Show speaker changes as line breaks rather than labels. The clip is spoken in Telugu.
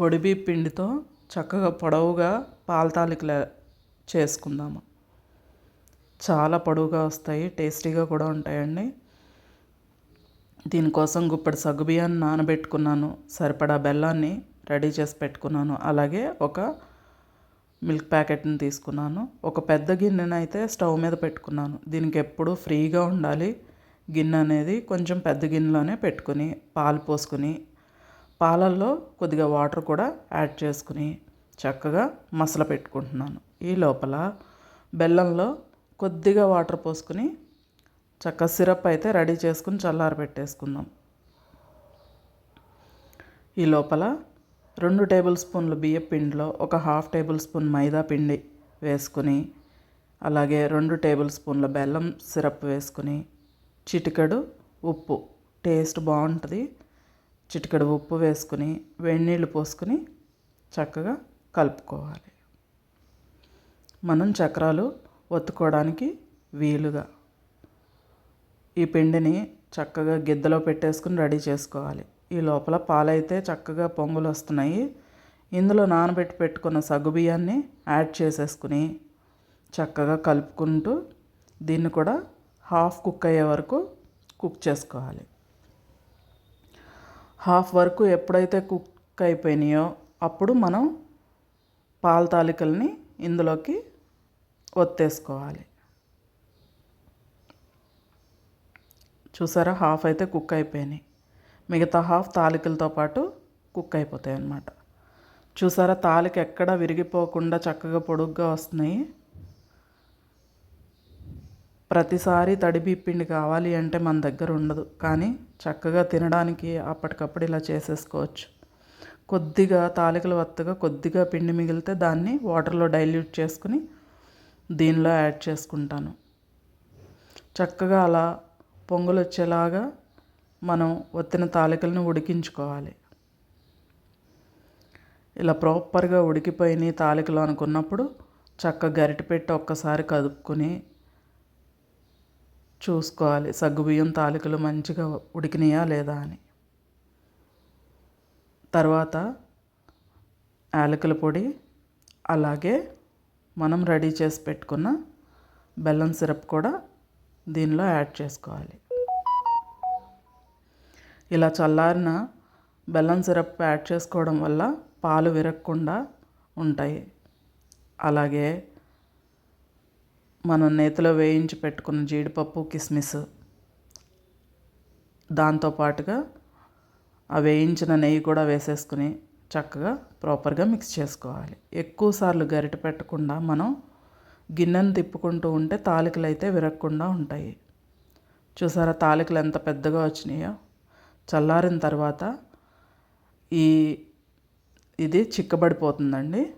పొడిబి పిండితో చక్కగా పొడవుగా పాలతాలికలు చేసుకుందాము. చాలా పొడవుగా వస్తాయి టేస్టీగా కూడా ఉంటాయండి. దీనికోసం గుప్పటి సగ్గుబియ్యాన్ని నానబెట్టుకున్నాను సరిపడా బెల్లాన్ని రెడీ చేసి పెట్టుకున్నాను. అలాగే ఒక మిల్క్ ప్యాకెట్ని తీసుకున్నాను. ఒక పెద్ద గిన్నెను అయితే స్టవ్ మీద పెట్టుకున్నాను. దీనికి ఎప్పుడు ఫ్రీగా ఉండాలి. గిన్నె అనేది కొంచెం పెద్ద గిన్నెలోనే పెట్టుకుని పాలు పోసుకుని పాలల్లో కొద్దిగా వాటర్ కూడా యాడ్ చేసుకుని చక్కగా మసల పెట్టుకుంటున్నాను. ఈ లోపల బెల్లంలో కొద్దిగా వాటర్ పోసుకుని చక్క సిరప్ అయితే రెడీ చేసుకుని చల్లారి పెట్టేసుకుందాం. ఈ లోపల రెండు టేబుల్ స్పూన్లు బియ్యం పిండిలో ఒక హాఫ్ టేబుల్ స్పూన్ మైదా పిండి వేసుకుని అలాగే రెండు టేబుల్ స్పూన్ల బెల్లం సిరప్ వేసుకుని చిటికెడు ఉప్పు టేస్ట్ బాగుంటుంది. చిటికెడు ఉప్పు వేసుకుని వేడినీళ్ళు పోసుకుని చక్కగా కలుపుకోవాలి. మనం చక్రాలు ఒత్తుకోవడానికి వీలుగా ఈ పిండిని చక్కగా గిద్దలో పెట్టేసుకుని రెడీ చేసుకోవాలి. ఈ లోపల పాలైతే చక్కగా పొంగులు వస్తున్నాయి. ఇందులో నానబెట్టి పెట్టుకున్న సగ్గుబియ్యాన్ని యాడ్ చేసేసుకుని చక్కగా కలుపుకుంటూ దీన్ని కూడా హాఫ్ కుక్ అయ్యే వరకు కుక్ చేసుకోవాలి. హాఫ్ వరకు ఎప్పుడైతే కుక్ అయిపోయినాయో అప్పుడు మనం పాల తాలికల్ని ఇందులోకి ఒత్తేసుకోవాలి. చూసారా? హాఫ్ అయితే కుక్ అయిపోయినాయి. మిగతా హాఫ్ తాలికలతో పాటు కుక్ అయిపోతాయి అన్నమాట. చూసారా? తాలిక ఎక్కడ విరిగిపోకుండా చక్కగా పొడుగ్గా వస్తున్నాయి. ప్రతిసారి తడి పిండి కావాలి అంటే మన దగ్గర ఉండదు. కానీ చక్కగా తినడానికి అప్పటికప్పుడు ఇలా చేసేసుకోవచ్చు. కొద్దిగా తాలికలు వత్తగా కొద్దిగా పిండి మిగిలితే దాన్ని వాటర్లో డైల్యూట్ చేసుకుని దీనిలో యాడ్ చేసుకుంటాను. చక్కగా అలా పొంగులు వచ్చేలాగా మనం వత్తిన తాలికలను ఉడికించుకోవాలి. ఇలా ప్రాపర్గా ఉడికిపోయినాయి తాలికలు అనుకున్నప్పుడు చక్క గరిటె పెట్టి ఒక్కసారి కదుపుకొని చూసుకోవాలి. సగ్గుబియ్యం తాలికలు మంచిగా ఉడికినాయా లేదా అని. తర్వాత యాలకుల పొడి అలాగే మనం రెడీ చేసి పెట్టుకున్న బెల్లం సిరప్ కూడా దీనిలో యాడ్ చేసుకోవాలి. ఇలా చల్లారిన బెల్లం సిరప్ యాడ్ చేసుకోవడం వల్ల పాలు విరగకుండా ఉంటాయి. అలాగే మనం నేతిలో వేయించి పెట్టుకున్న జీడిపప్పు కిస్మిస్ దాంతోపాటుగా ఆ వేయించిన నెయ్యి కూడా వేసేసుకుని చక్కగా ప్రాపర్గా మిక్స్ చేసుకోవాలి. ఎక్కువ సార్లు పెట్టకుండా మనం గిన్నెను తిప్పుకుంటూ ఉంటే తాలికలు అయితే విరగకుండా ఉంటాయి. చూసారా తాలికలు ఎంత పెద్దగా వచ్చినాయో? చల్లారిన తర్వాత ఈ ఇది చిక్కబడిపోతుందండి.